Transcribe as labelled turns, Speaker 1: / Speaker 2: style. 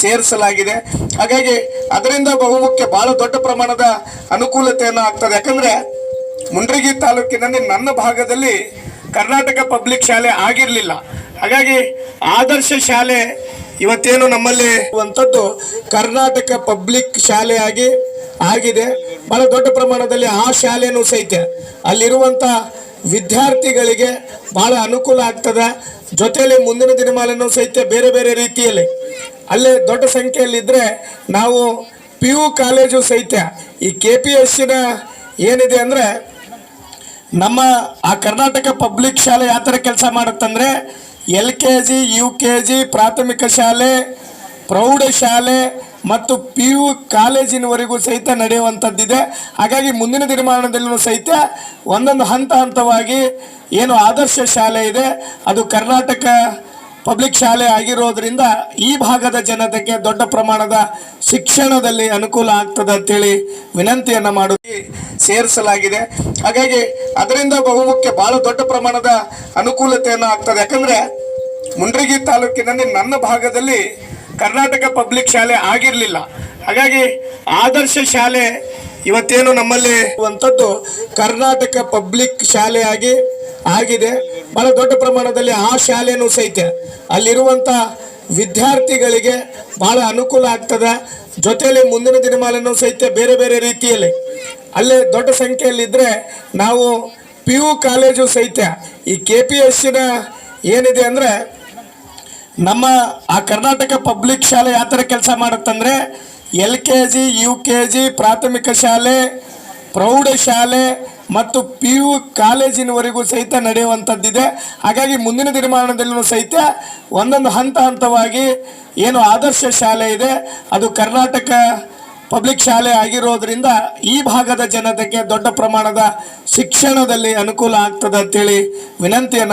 Speaker 1: ಸೇರಿಸಲಾಗಿದೆ. ಹಾಗಾಗಿ ಅದರಿಂದ ಬಹುಮುಖ್ಯ ಬಹಳ ದೊಡ್ಡ ಪ್ರಮಾಣದ ಅನುಕೂಲತೆಯನ್ನು ಆಗ್ತದೆ. ಯಾಕಂದ್ರೆ ಮುಂಡ್ರಿಗಿ ತಾಲೂಕಿನಲ್ಲಿ ನನ್ನ ಭಾಗದಲ್ಲಿ ಕರ್ನಾಟಕ ಪಬ್ಲಿಕ್ ಶಾಲೆ ಆಗಿರಲಿಲ್ಲ. ಹಾಗಾಗಿ ಆದರ್ಶ ಶಾಲೆ ಇವತ್ತೇನು ನಮ್ಮಲ್ಲಿ ಇರುವಂಥದ್ದು ಕರ್ನಾಟಕ ಪಬ್ಲಿಕ್ ಶಾಲೆಯಾಗಿ ಆಗಿದೆ. ಬಹಳ ದೊಡ್ಡ ಪ್ರಮಾಣದಲ್ಲಿ ಆ ಶಾಲೆನೂ ಸಹಿತ ಅಲ್ಲಿರುವಂಥ ವಿದ್ಯಾರ್ಥಿಗಳಿಗೆ ಬಹಳ ಅನುಕೂಲ ಆಗ್ತದೆ. ಜೊತೆಯಲ್ಲಿ ಮುಂದಿನ ದಿನಮಾನನೂ ಸಹಿತ ಬೇರೆ ಬೇರೆ ರೀತಿಯಲ್ಲಿ ಅಲ್ಲೇ ದೊಡ್ಡ ಸಂಖ್ಯೆಯಲ್ಲಿದ್ದರೆ ನಾವು ಪಿ ಯು ಕಾಲೇಜು ಸಹಿತ ಈ ಕೆ ಪಿ ಎಸ್ ಸಿನ ಏನಿದೆ ಅಂದರೆ ನಮ್ಮ ಆ ಕರ್ನಾಟಕ ಪಬ್ಲಿಕ್ ಶಾಲೆ ಯಾವ ಥರ ಕೆಲಸ ಮಾಡುತ್ತಂದ್ರೆ L K G, U K G, ಪ್ರಾಥಮಿಕ ಶಾಲೆ ಪ್ರೌಢಶಾಲೆ ಮತ್ತು ಪಿ ಯು ಕಾಲೇಜಿನವರೆಗೂ ಸಹಿತ ನಡೆಯುವಂಥದ್ದಿದೆ. ಹಾಗಾಗಿ ಮುಂದಿನ ದಿನಮಾನದಲ್ಲೂ ಸಹಿತ ಒಂದೊಂದು ಹಂತ ಹಂತವಾಗಿ ಏನು ಆದರ್ಶ ಶಾಲೆ ಇದೆ. ಅದು ಕರ್ನಾಟಕ ಪಬ್ಲಿಕ್ ಶಾಲೆ ಆಗಿರೋದ್ರಿಂದ ಈ ಭಾಗದ ಜನತೆಗೆ ದೊಡ್ಡ ಪ್ರಮಾಣದ ಶಿಕ್ಷಣದಲ್ಲಿ ಅನುಕೂಲ ಆಗ್ತದೆ ಅಂತೇಳಿ ವಿನಂತಿಯನ್ನು ಮಾಡೋದು ಸೇರಿಸಲಾಗಿದೆ. ಹಾಗಾಗಿ ಅದರಿಂದ ಬಹುಮುಖ್ಯ ಬಹಳ ದೊಡ್ಡ ಪ್ರಮಾಣದ ಅನುಕೂಲತೆಯನ್ನು ಆಗ್ತದೆ. ಯಾಕಂದ್ರೆ ಮುಂಡ್ರಿಗಿ ತಾಲೂಕಿನಲ್ಲಿ ನನ್ನ ಭಾಗದಲ್ಲಿ ಕರ್ನಾಟಕ ಪಬ್ಲಿಕ್ ಶಾಲೆ ಆಗಿರಲಿಲ್ಲ. ಹಾಗಾಗಿ ಆದರ್ಶ ಶಾಲೆ ಇವತ್ತೇನು ನಮ್ಮಲ್ಲಿ ಇರುವಂಥದ್ದು ಕರ್ನಾಟಕ ಪಬ್ಲಿಕ್ ಶಾಲೆಯಾಗಿ ಆಗಿದೆ. ಬಹಳ ದೊಡ್ಡ ಪ್ರಮಾಣದಲ್ಲಿ ಆ ಶಾಲೆನೂ ಸಹಿತ ಅಲ್ಲಿರುವಂಥ ವಿದ್ಯಾರ್ಥಿಗಳಿಗೆ ಬಹಳ ಅನುಕೂಲ ಆಗ್ತದೆ. ಜೊತೆಯಲ್ಲಿ ಮುಂದಿನ ದಿನಮಾನನೂ ಸಹಿತ ಬೇರೆ ಬೇರೆ ರೀತಿಯಲ್ಲಿ ಅಲ್ಲೇ ದೊಡ್ಡ ಸಂಖ್ಯೆಯಲ್ಲಿದ್ದರೆ ನಾವು ಪಿ ಯು ಕಾಲೇಜು ಸಹಿತ ಈ ಕೆ ಪಿ ಎಸ್ ಸಿನ ಏನಿದೆ ಅಂದರೆ ನಮ್ಮ ಆ ಕರ್ನಾಟಕ ಪಬ್ಲಿಕ್ ಶಾಲೆ ಯಾವ ಥರ ಕೆಲಸ ಮಾಡುತ್ತಂದರೆ L K G, U K G, ಪ್ರಾಥಮಿಕ ಶಾಲೆ, ಪ್ರೌಢಶಾಲೆ ಮತ್ತು ಪಿ ಯು ಕಾಲೇಜಿನವರೆಗೂ ಸಹಿತ ನಡೆಯುವಂಥದ್ದಿದೆ. ಹಾಗಾಗಿ ಮುಂದಿನ ದಿನಮಾನದಲ್ಲೂ ಸಹಿತ ಒಂದೊಂದು ಹಂತ ಹಂತವಾಗಿ ಏನು ಆದರ್ಶ ಶಾಲೆ ಇದೆ. ಅದು ಕರ್ನಾಟಕ ಪಬ್ಲಿಕ್ ಶಾಲೆ ಆಗಿರೋದ್ರಿಂದ ಈ ಭಾಗದ ಜನತೆಗೆ ದೊಡ್ಡ ಪ್ರಮಾಣದ ಶಿಕ್ಷಣದಲ್ಲಿ ಅನುಕೂಲ ಆಗ್ತದೆ ಅಂತೇಳಿ ವಿನಂತಿಯನ್ನು